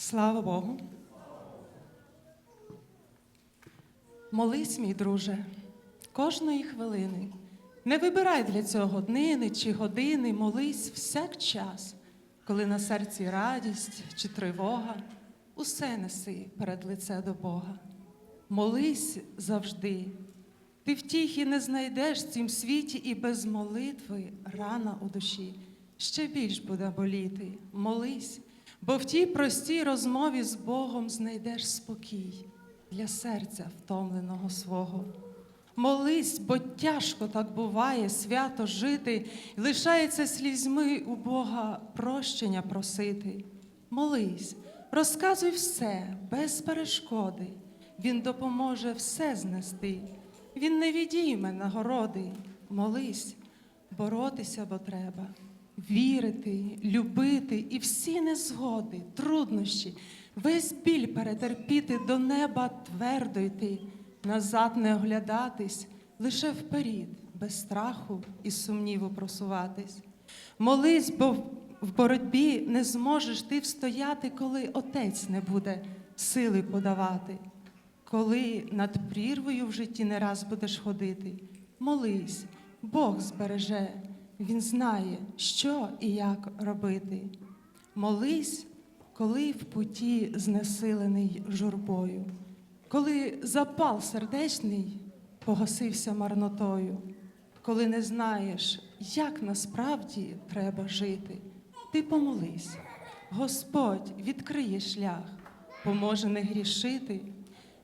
Слава Богу. Молись, мій друже, кожної хвилини. Не вибирай для цього днини чи години, молись всяк час, коли на серці радість чи тривога, усе неси перед лице до Бога. Молись завжди. Ти втіхи не знайдеш в цім світі, і без молитви рана у душі ще більш буде боліти. Молись, бо в тій простій розмові з Богом знайдеш спокій для серця втомленого свого. Молись, бо тяжко так буває свято жити, лишається слізьми у Бога прощення просити. Молись, розказуй все без перешкоди, Він допоможе все знести. Він не відійме нагороди. Молись, боротися, бо треба, вірити, любити і всі незгоди, труднощі, весь біль перетерпіти до неба твердо йти, назад не оглядатись, лише вперід, без страху і сумніву просуватись. Молись, бо в боротьбі не зможеш ти встояти, коли отець не буде сили подавати. Коли над прірвою в житті не раз будеш ходити, молись, Бог збереже, Він знає, що і як робити. Молись, коли в путі знесилений журбою, коли запал сердечний погасився марнотою, коли не знаєш, як насправді треба жити, ти помолись, Господь відкриє шлях, поможе не грішити.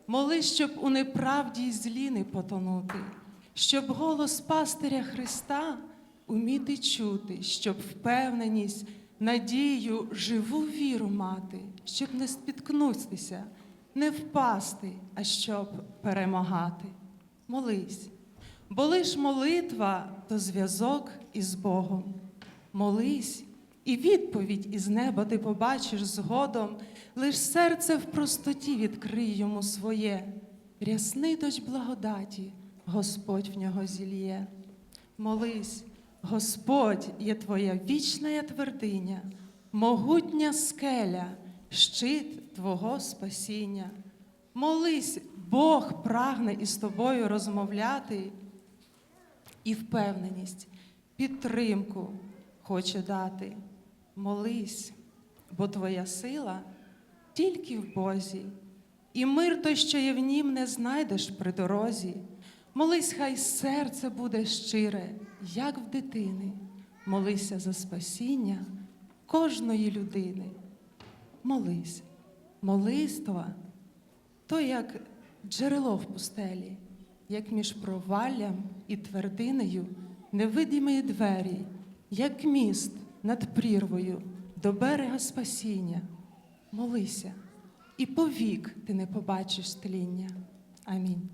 Молись, щоб у неправді й злі не потонути, щоб голос пастиря Христа уміти чути, щоб впевненість, надію, живу віру мати, щоб не спіткнутися, не впасти, а щоб перемагати. Молись, бо лиш молитва то зв'язок із Богом. Молись, і відповідь із неба ти побачиш згодом, лиш серце в простоті відкрий йому своє, рясний дощ благодаті, Господь в нього зільє. Молись, Господь є твоя вічна твердиня, могутня скеля, щит Твого спасіння. Молись, Бог прагне із тобою розмовляти і впевненість, підтримку хоче дати. Молись, бо твоя сила тільки в Бозі, і мир той, що є в нім, не знайдеш при дорозі. Молись, хай серце буде щире, як в дитини. Молися за спасіння кожної людини. Молись, молитва то як джерело в пустелі, як між проваллям і твердинею невидимі двері, як міст над прірвою до берега спасіння. Молися, і повік ти не побачиш тління. Амінь.